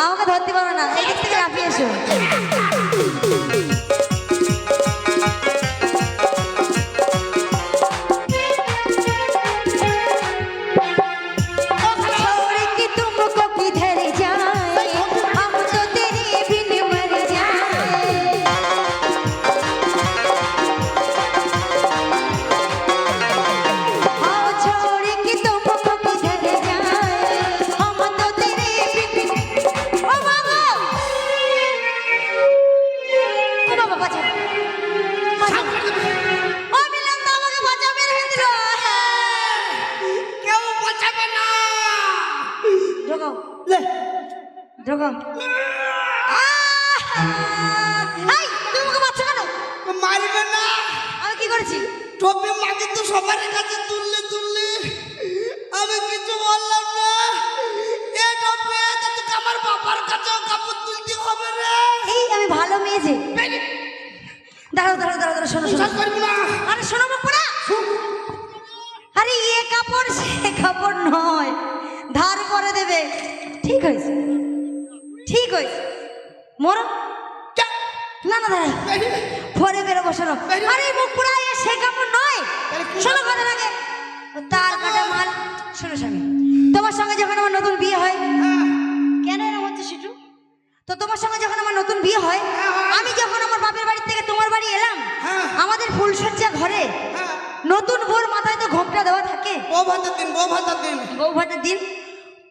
আমাকে ধরতে পারো না এই দিক থেকে লাফিয়ে এসো। কেন? মারবে না। আমি কি করেছি? টপি মাকে তো সবার কাছে তুললে তুললে আমি কিছু বললাম না। এ টপি তোকে আমার বাবার কাছে কাপড় তুলতে হবে রে। এই আমি ভালো মেয়ে যে। দাঁড়াও দাঁড়াও দাঁড়াও দাঁড়াও শোনো শোনো। আরে শোনো। আরে এ কাপড় সে কাপড় নয়। ধার করে দেবে। ঠিক হয়েছে। ঠিক হয়েছে। মরো। না না দাঁড়াও। পরে বেরোবো শোনো। আরে মুকুড়া এ সে কাপড় নয়। শোনো কথা লাগে তার কাটা মাল। শোনো স্বামী। তোমার সঙ্গে যখন আমার নতুন বিয়ে হয় হ্যাঁ, কেন এরকম হচ্ছে সিটু তো তোমার সঙ্গে যখন আমার নতুন বিয়ে হয় হ্যাঁ, আমি যখন আমার বাপের বাড়ি থেকে তোমার বাড়ি এলাম হ্যাঁ। আমাদের ফুলসজ্জা ঘরে। নতুন বোর মাথায় তো ঘোমটা দেওয়া থাকে। বউ ভাতের দিন বউ ভাতের দিন। বউ ভাতের দিন।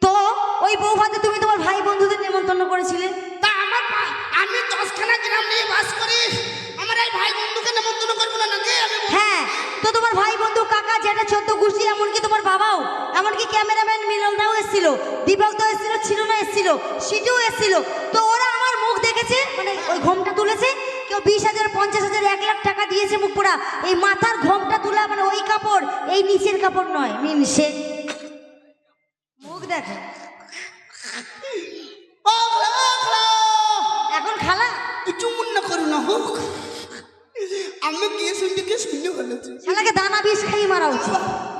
তো ওই বউ ভাতে তুমি তোমার ভাই বন্ধুদের নিমন্ত্রণ করেছিলে তা আমার আমি দশখানা গ্রাম নিয়ে বাস করি। আমার এই ভাই বন্ধুকে নেমন্তন্ন করব না নাকি? হ্যাঁ তো তোমার ভাই বন্ধু কাকা, যেটা চোদ্দ গোষ্ঠী, এমনকি তোমার বাবাও, এমনকি ক্যামেরাম্যান মিলনদাও এসেছিল দীপকদাও এসেছিল ছিল না এসেছিল সিটিও এসেছিল। তো ওরা আমার মুখ দেখেছে মানে ওই ঘোমটা তুলেছে, কেউ বিশ হাজার, পঞ্চাশ হাজার, এক লাখ টাকা দিয়েছে মুখ পোড়া এই মাথার ঘোমটা তোলা মানে ওই কাপড়, এই নিচের কাপড় নয়, মিনসে। মুখ দেখো। মনে না হোক আমি গিয়ে শুনতে গিয়ে শুনে ফেলেছি শালাকে দানা বিষ খাইয়ে মারা উচিত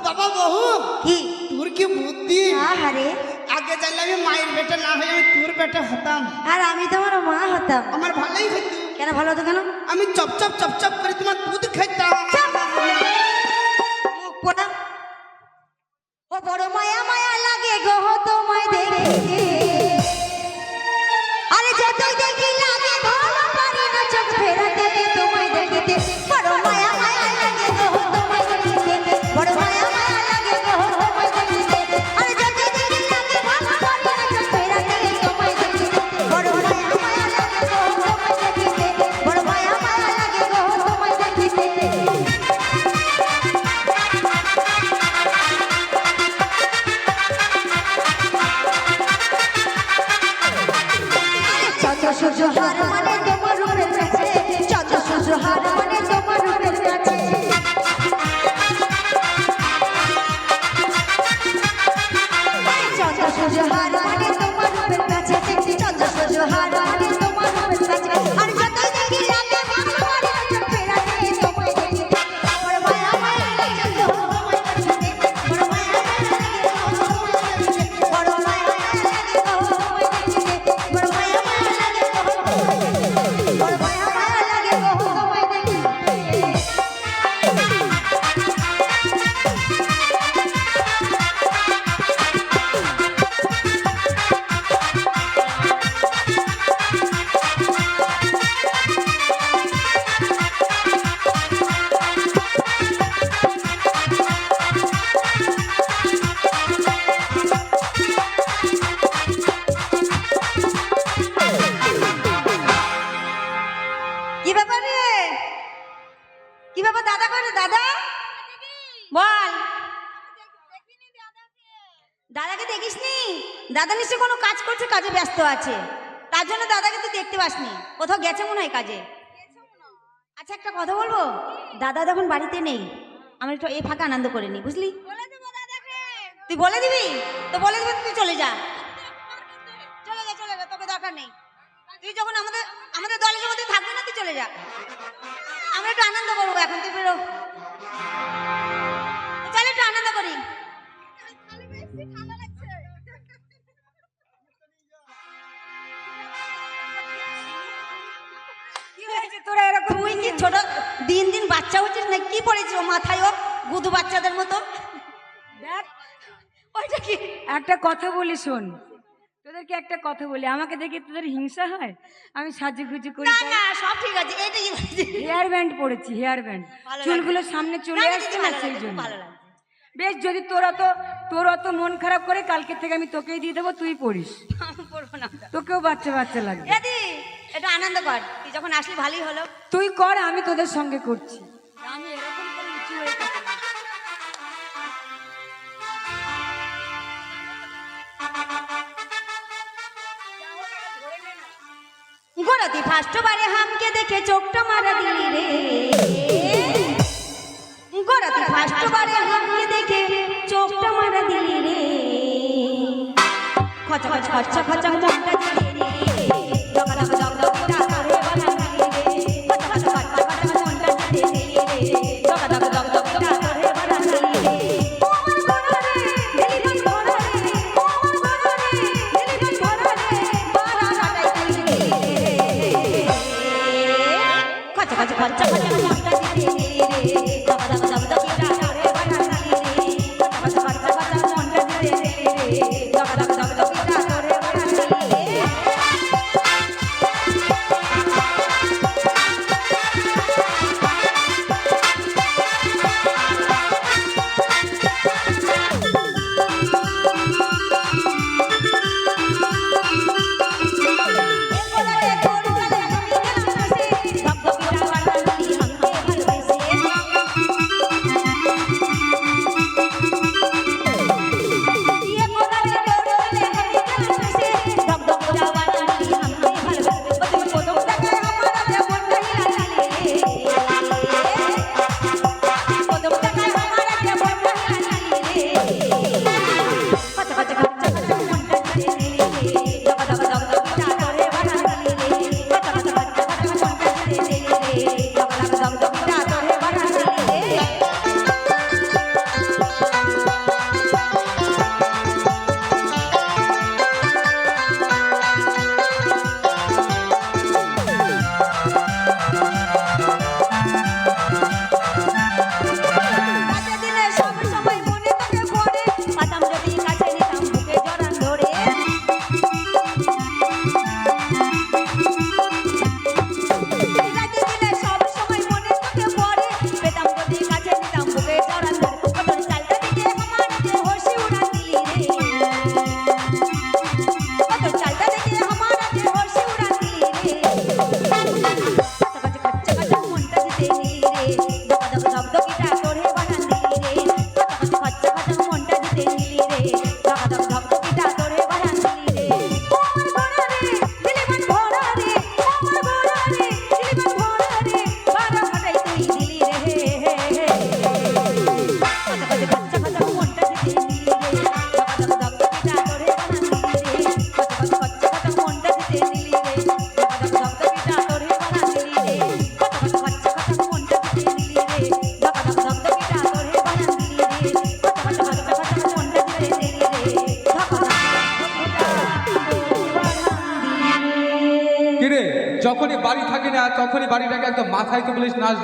বাবা বহু কি তোর কি বুদ্ধি আহারে আগে জানলে আমি মায়ের বেটা না হয়ে আমি তোর বেটা হতাম আর আমি তোমার মা হতাম আমার ভালোই হতো কেন ভালো হতো কেন আমি চপ চপ চপ চপ করে তোমার দুধ খাইতাম মুখ পোড়া দাদাকে দেখিস নি দাদা নিশ্চয় কোনো কাজ করছে কাজে ব্যস্ত আছে। তার জন্য দাদাকে তুই দেখতে পাসনি। কোথাও গেছে মনে হয় কাজে? আচ্ছা একটা কথা বলব? দাদা যখন বাড়িতে নেই আমি একটু এই ফাঁকা আনন্দ করে নি বুঝলি? তুই বলে দিবি? তো বলে দিবি তুই চলে যা। চলে যা চলে যা তোকে দরকার নেই। তুই যখন আমাদের আমাদের দলের মধ্যে থাকবি না তুই চলে যা। আমরা একটু আনন্দ করব এখন তুই বেরো। চল একটু আনন্দ করি। তোরা এরকম তুই কি ছোট? দিন দিন বাচ্চা হচ্ছিস না? কি মাথায় ও? গুদু বাচ্চাদের মতো? দেখ ওইটা কি? একটা কথা বলি শোন। তোদেরকে একটা কথা বলি। আমাকে দেখে তোদের হিংসা হয়? আমি করি না না সব ঠিক আছে। এটা হেয়ার ব্যান্ড পরেছি হেয়ার ব্যান্ড চুলগুলো সামনে চলে না, না, আসছে না সেই জন্য। বেশ যদি তোর অত তোর অত মন খারাপ করে কালকে থেকে আমি তোকেই দিয়ে দেবো তুই পড়িস। তোকেও বাচ্চা বাচ্চা লাগবে। এদি এটা আনন্দ কর। তুই যখন আসলি ভালোই হলো। তুই কর আমি তোদের সঙ্গে করছি। আমি এরকম করে উঁচু হয়ে। গোড়াতি ফার্স্ট বারে হামকে দেখে চোখটা মারা দিলি রে। গোড়াতি ফার্স্ট বারে হামকে দেখে চোখটা মারা দিলি রে। খচা খচ খচা খচা মনটা দিলি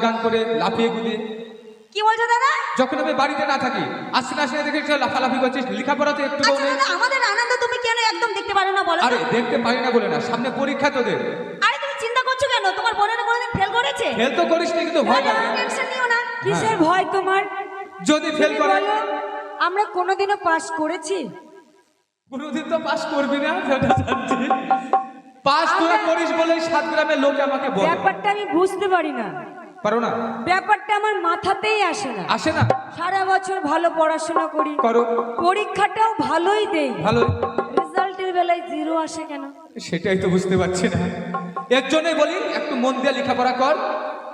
গান করে লাফিয়ে গুদিয়ে কি বলছো দাদা? যখন আমি বাড়িতে না থাকি আসি না আসি দেখে একটু লাফালাফি করছিস লেখাপড়াতে একটু আচ্ছা দাদা আমাদের আনন্দ তুমি কেন একদম দেখতে পারো না বলো আরে দেখতে পারি না বলে না সামনে পরীক্ষা তোদের। আরে তুমি চিন্তা করছ কেন? তোমার বোনের কোনোদিন ফেল করেছে? ফেল তো করিস নি কিন্তু ভয় লাগে টেনশন নিও না। কিসের ভয় তোমার? যদি ফেল করে আমরা কোনোদিনও পাস করেছি? কোনোদিন তো পাস করবি না সেটা জানছি। পাস তোরা করিস বলেই সাত গ্রামের লোক আমাকে বলে। ব্যাপারটা আমি বুঝতে পারি না। পারো না? ব্যাপারটা আমার মাথাতেই আসে না। আসে না? সারা বছর ভালো পড়াশোনা করি। করো। পরীক্ষাটাও ভালোই দেই। ভালো। রেজাল্টের বেলায় জিরো আসে কেন? সেটাই তো বুঝতে পারছি না। এর জন্যই বলি একটু মন দিয়ে লেখাপড়া কর।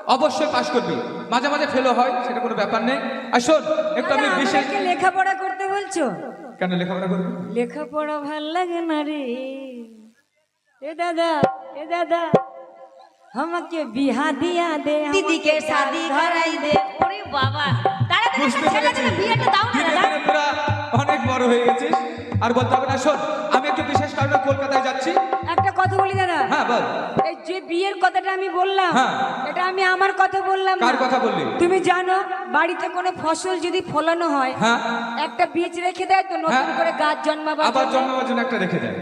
অবশ্যই পাস করবি। মাঝে মাঝে ফেলও হয় সেটা কোনো ব্যাপার নেই। আর শোন একটু আমি বিশেষ লেখাপড়া করতে বলছো? কেন লেখাপড়া করবি? লেখাপড়া ভালো লাগে না রে। এ দাদা এ দাদা। আমাকে বিহা দিয়া দে দিদিকে শাদি করাই দে ওরে বাবা তাড়াতাড়ি বুঝতে পেরেছি। ছেলে বিয়েটা দাও না ধীরে দাদা। ধীরে তোরা অনেক বড় হয়ে গেছিস। আর বলতে হবে না শোন আমি একটু বিশেষ কারণে কলকাতায় যাচ্ছি। একটা কথা বলি দাদা। হ্যাঁ বল। এই যে বিয়ের কথাটা আমি বললাম হ্যাঁ। এটা আমি আমার কথা বললাম। কার কথা বললি? তুমি জানো বাড়িতে কোনো ফসল যদি ফলানো হয় হ্যাঁ। একটা বীজ রেখে দেয় তো নতুন হ্যাঁ। করে গাছ জন্মাবার আবার। জন্মাবার জন্য একটা রেখে দেয়।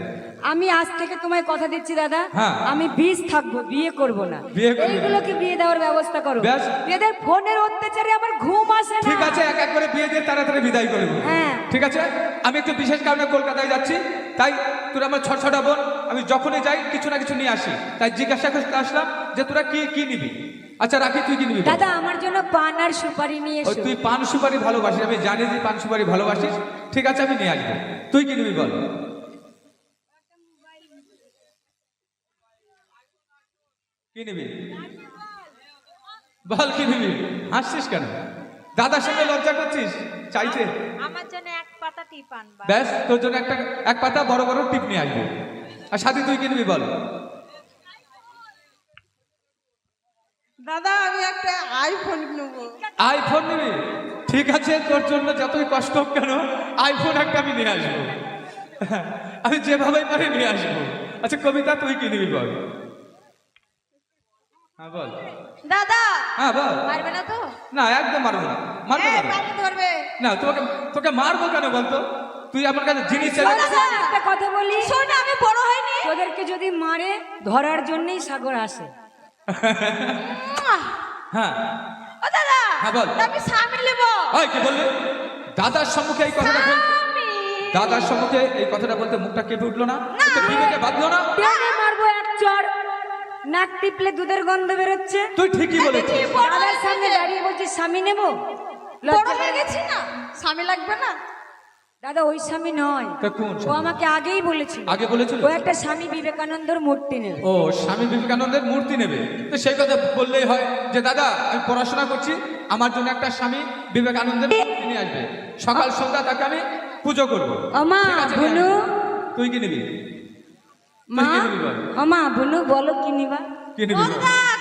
আমি আজ থেকে তোমায় কথা দিচ্ছি দাদা। হ্যাঁ। আমি বীজ থাকব বিয়ে করব না। করবি। এইগুলোকে বিয়ে দেওয়ার ব্যবস্থা করো। এদের ফোনের অত্যাচারে আমার ঘুম আসে না। ঠিক আছে এক এক করে বিয়ে দিয়ে তাড়াতাড়ি বিদায় করে হ্যাঁ। ঠিক আছে? আমি একটু বিশেষ কারণে কলকাতায় যাচ্ছি। তাই তোরা আমার ছ ছটা বোন আমি যখনই যাই কিছু না কিছু নিয়ে আসি। তাই জিজ্ঞাসা করতে আসলাম যে তোরা কি কি নিবি? আচ্ছা রাখি তুই কি নিবি দাদা আমার জন্য পান আর সুপারি নিয়ে এসো। তুই পান সুপারি ভালোবাসিস আমি জানি যে পান সুপারি ভালোবাসিস। ঠিক আছে আমি নিয়ে আসব। তুই কি নিবি বল? কি নিবি? বল কি নিবি? হাসছিস কেন? দাদার সঙ্গে লজ্জা করছিস? চাইছে? আমার জন্য এক পাতা টিপ আনবা। ব্যাস তোর জন্য একটা এক পাতা বড় বড় টিপ নিয়ে আসব। আর সাথে তুই কি নিবি বল? দাদা আমি একটা আইফোন নেব। আইফোন নিবি? ঠিক আছে তোর জন্য যতই কষ্ট হোক কেন আইফোন একটা আমি নিয়ে আসব। আমি যেভাবেই পারি নিয়ে আসব। আচ্ছা কবিতা তুই কি নিবি বল? হ্যাঁ বল। দাদা! হ্যাঁ বল। পারবে না তো? না একদম মারবো না। মারবো এ, কেন? ধরবে না তোকে তোকে মারবো কেন বলতো? তুই আমার কাছে জিনিস একটা কথা বলি। শোন আমি বড় হয়নি তোদেরকে যদি মারে ধরার জন্যই সাগর আসে। হ্যাঁ। ও দাদা হ্যাঁ, বল। আমি স্বামী নেব। ওই কি বললি? দাদার সম্মুখে এই কথাটা বল। দাদার সম্মুখে এই কথাটা বলতে মুখটা কেঁপে উঠল না? বিবেকে বাঁধলো না? মারবো এক চড় নাক টিপলে দুধের গন্ধ বেরোচ্ছে। তুই ঠিকই বলেছিস। হয়ে সামনে দাঁড়িয়ে বলছি স্বামী নেব? বড় হয়ে গেছি না? স্বামী লাগবে না? দাদা ওই স্বামী নয়। ও আমাকে আগেই বলেছিল। আগে বলেছিল? ও একটা স্বামী বিবেকানন্দের মূর্তি নেবে। ও স্বামী বিবেকানন্দের মূর্তি নেবে। তো সেই কথা বললেই হয় যে দাদা আমি পড়াশোনা করছি। আমার জন্য একটা স্বামী বিবেকানন্দের মূর্তি নিয়ে আসবে। সকাল সন্ধ্যা তাকে আমি পুজো করব। আসব। তুই কি নিবি? মা কি নিবি? বল? বলো কি নিবা?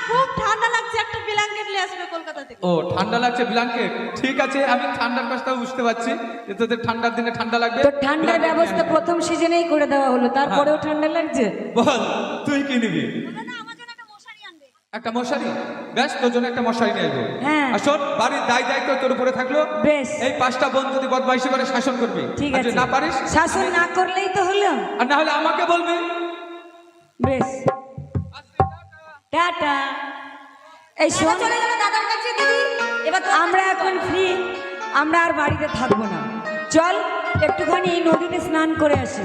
খুব ঠান্ডা লাগছে একটা ব্ল্যাঙ্কেট নিয়ে আসবে কলকাতা থেকে। ও ঠান্ডা লাগছে ব্ল্যাঙ্কেট ঠিক আছে আমি ঠান্ডার কথাও বুঝতে পারছি। যে তোদের ঠান্ডার দিনে ঠান্ডা লাগবে। তো ঠান্ডার ব্যবস্থা প্রথম সিজনেই করে দেওয়া হলো তারপরেও ঠান্ডা লাগছে? বল তুই কি নিবি? একটা মশারি ব্যাস তোর জন্য একটা মশারি নিয়ে আসব। হ্যাঁ। আর শোন বাড়ির দায় দায়িত্ব তোর উপরে থাকল। বেশ। এই পাঁচটা বোন যদি বদমাইশি করে শাসন করবি। ঠিক আছে। না পারিস? শাসন না করলেই তো হলো। আর না হলে আমাকে বলবি? বেশ। টাটা। এই চলে গেল দাদার কাছে দিদি এবার আমরা এখন ফ্রি আমরা আর বাড়িতে থাকব না। চল একটুখানি এই নদীতে স্নান করে আসি।